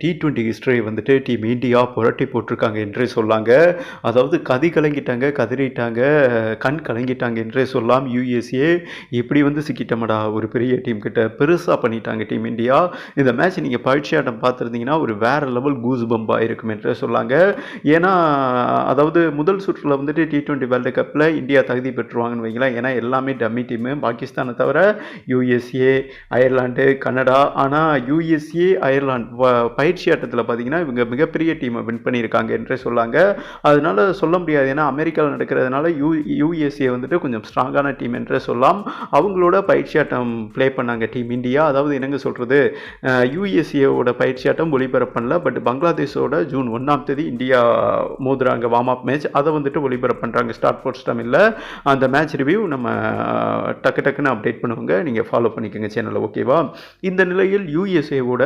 D twenty history வந்துட்டு team India புரட்டி போட்டிருக்காங்க என்றே சொல்லாங்க. அதாவது கதி கலங்கிட்டாங்க கதறிட்டாங்க கண் கலங்கிட்டாங்க என்றே சொல்லலாம் யூஎஸ்ஏ இப்படி வந்து சிக்கிட்டமடா ஒரு பெரிய டீம் கிட்ட. பெருசாக பண்ணிட்டாங்க டீம் இந்தியா. இந்த மேட்ச் நீங்கள் பயிற்சி ஆட்டம் பார்த்துருந்தீங்கன்னா ஒரு வேற லெவல் கூஸ் பம்பாக இருக்கும் என்றே சொல்லாங்க. ஏன்னா அதாவது முதல் சுற்றில் வந்துட்டு டி டுவெண்ட்டி வேர்ல்டு கப்பில் இந்தியா தகுதி பெற்றுவாங்கன்னு வைங்களேன். ஏன்னா எல்லாமே டம்மி டீமு பாகிஸ்தானை தவிர யூஎஸ்ஏ அயர்லாண்டு கனடா. ஆனால் யூஎஸ்ஏ அயர்லாண்ட் பயிற்சி ஆட்டத்தில் பார்த்தீங்கன்னா இவங்க மிகப்பெரிய டீமை வின் பண்ணியிருக்காங்க என்றே சொல்லாங்க. அதனால சொல்ல முடியாது. ஏன்னா அமெரிக்காவில் நடக்கிறதுனால யூ யூஎஸ்ஏ வந்துட்டு கொஞ்சம் ஸ்ட்ராங்கான டீம் என்றே சொல்லலாம். அவங்களோட பயிற்சி ஆட்டம் ப்ளே பண்ணாங்க டீம் இந்தியா அதாவது என்னங்க சொல்கிறது யூஎஸ்ஏவோட பயிற்சி ஆட்டம் ஒளிபரப்பு பண்ணல பட் பங்களாதேஷோட ஜூன் ஒன்றாம் தேதி இந்தியா மோதுறாங்க வார்ம் அப் மேட்ச் அதை வந்துட்டு ஒளிபரப்பு பண்ணுறாங்க ஸ்டார்ட் ஸ்போர்ட்ஸ் தமிழில் அந்த மேட்ச் ரிவ்யூ நம்ம டக்கு டக்குன்னு அப்டேட் பண்ணுவாங்க. நீங்கள் ஃபாலோ பண்ணிக்கோங்க சேனலில் ஓகேவா இந்த நிலையில் யூஎஸ்ஏவோட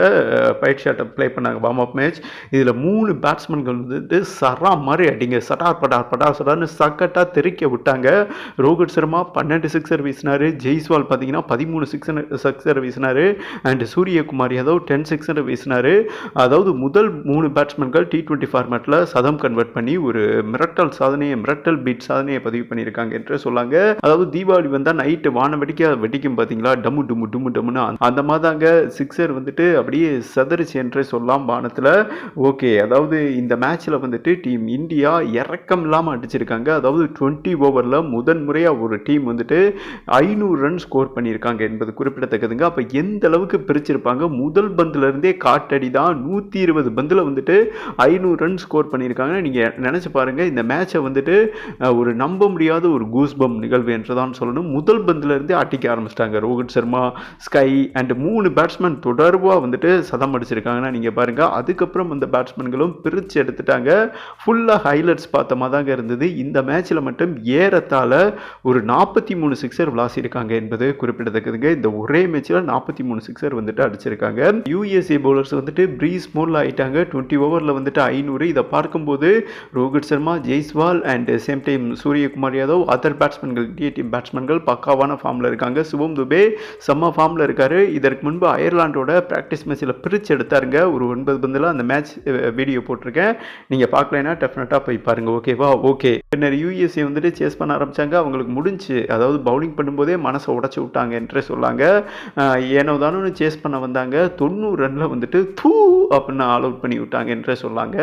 பயிற்சி ஆட்டம் ப்ளே பண்ணாங்க. வார்ம் அப் மேட்ச் இதில் மூணு பேட்ஸ்மேன்கள் வந்துட்டு சரா மாதிரி அடிங்க. சட்டார் படார் படார் சடார்னு சக்கட்டாக தெறிக்க விட்டாங்க. ரோஹித் சர்மா பன்னெண்டு சிக்ஸர் வீசினார். ஜெய்ஸ்வால் பார்த்தீங்கன்னா பதிமூணு sixer sixer வீசினார். And Suryakumar Yadav ten sixer வீசினார். அதாவது முதல் மூணு பேட்ஸ்மேன்கள் டி ட்வெண்ட்டி ஃபார்மேட்டில் சதம் கன்வெர்ட் பண்ணி ஒரு மிரட்டல் சாதனையை மிரட்டல் பீட் சாதனையை பதிவு பண்ணியிருக்காங்க என்று சொல்லாங்க. அதாவது தீபாவளி வந்தால் நைட்டு வான வெடிக்க வெடிக்கும் பார்த்தீங்களா டம்மு டும்மு டும்மு டம்முன்னு அந்த- மாதிரி தாங்க சிக்ஸர் வந்துட்டு அப்படியே சதறிச்சு என்றே சொல்லலாம் பானத்தில் ஓகே அதாவது இந்த மேட்ச்சில் வந்துட்டு டீம் இந்தியா இறக்கம் இல்லாமல் அடிச்சிருக்காங்க. அதாவது டுவெண்ட்டி ஓவரில் முதன் முறையாக ஒரு டீம் வந்துட்டு ஐநூறு ரன் ஸ்கோர் பண்ணியிருக்காங்க என்பது குறிப்பிடத்தக்கதுங்க. அப்போ எந்த அளவுக்கு பிரிச்சிருப்பாங்க? முதல் பந்துல இருந்தே காட்டடி தான். நூற்றி இருபது பந்தில் வந்துட்டு ஐநூறு ரன் ஸ்கோர் பண்ணியிருக்காங்க நீங்கள் நினச்சி பாருங்கள் இந்த மேட்சை வந்துட்டு ஒரு நம்ப முடியாத ஒரு கூஸ்பம் நிகழ்வு என்று தான் சொல்லணும். முதல் பந்துல இருந்தே அடிக்க ஆரம்பிச்சிட்டாங்க. ரோஹித் சர்மா ஸ்கை அண்ட் மூணு பேட்ஸ்மேன் தொடர்பாக வந்துட்டு சதம் அடிச்சிருக்காங்கன்னா நீங்கள் பாருங்கள் அதுக்கப்புறம் அந்த பேட்ஸ்மேன்களும் பிரித்து எடுத்துட்டாங்க. ஃபுல்லாக ஹைலைட்ஸ் பார்த்த மாதிரி தாங்க இருந்தது. இந்த மேட்ச்சில் மட்டும் ஏறத்தாழ ஒரு நாற்பத்தி மூணு சிக்ஸர் விளாசியிருக்காங்க என்பது குறிப்பிடத்தக்கதுங்க. இந்த ஒரே மேட்ச்சில் நாற்பத்தி மூணு சிக்ஸர் வந்துட்டு அடிச்சிருக்காங்க. யூஎஸ்ஏ பவுலர்ஸ் வந்துட்டு ப்ரீஸ் மோடில் ஆயிட்டாங்க. டுவெண்ட்டி ஓவரில் வந்துட்டு ஐநூறு. இதை பார்க்கும்போது Rohit Sharma Jaiswal and same time Suryakumar Yadav other பேட்ஸ்மேன்கள் இந்திய டீம் பேட்ஸ்மேன்கள் பக்காவான ஃபார்மில் இருக்காங்க. சுபம் துபே செம்ம ஃபார்மில் இருக்காரு. இதற்கு முன்பு அயர்லாண்டோட ப்ராக்டிஸ் மேட்ச்சில் பிரித்து எடுத்தாருங்க. ஒரு ஒன்பது பந்தில் அந்த மேட்ச் வீடியோ போட்டிருக்கேன். நீங்கள் பார்க்கலைன்னா டெஃபினட்டாக போய் பாருங்கள் ஓகேவா ஓகே பின்னர் யூஎஸ்ஏ வந்துட்டு சேஸ் பண்ண ஆரம்பிச்சாங்க. அவங்களுக்கு முடிஞ்சு அதாவது பவுலிங் பண்ணும்போதே மனசை உடச்சி விட்டாங்க என்றே சொல்லாங்க. ஏனோ தானோன்னு சேஸ் பண்ண வந்தாங்க. தொண்ணூறு ரனில் வந்துட்டு தூ அப்படின்னு ஆல் அவுட் பண்ணி விட்டாங்க என்றே சொல்லாங்க.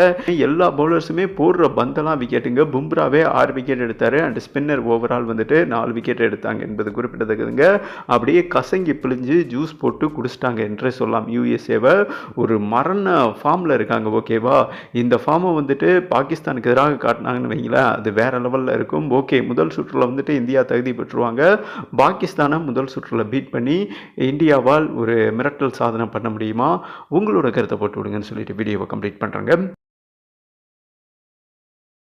எல்லா பவுலர்ஸுமே போடுற பந்தெல்லாம் விக்கெட்டுங்க பும்ராவே ஆறு விக்கெட் எடுத்தார். அண்ட் ஸ்பின்னர் ஓவரால் வந்துட்டு நாலு விக்கெட் எடுத்தாங்க என்பது குறிப்பிடத்தக்கதுங்க. அப்படியே கசங்கி பிழிஞ்சு ஜூஸ் போட்டு குடிச்சிட்டாங்க என்றே சொல்லலாம் யூஎஸ்ஏவை ஒரு மரண ஃபார்மில் இருக்காங்க ஓகேவா இந்த ஃபார்மை வந்துட்டு பாகிஸ்தானுக்கு எதிராக காட்டினாங்கன்னு வைங்களேன். அது வேற லெவலில் இருக்கும். ஓகே முதல் சுற்றில் வந்துட்டு இந்தியா தகுதி பெற்றுருவாங்க. பாகிஸ்தானை முதல் சுற்றில் பீட் பண்ணி இந்தியாவால் ஒரு மிரட்டல் சாதனை பண்ண முடியுமா? உங்களோட கருத்தை போட்டு விடுங்கன்னு சொல்லிட்டு வீடியோவை கம்ப்ளீட் பண்ணுறாங்க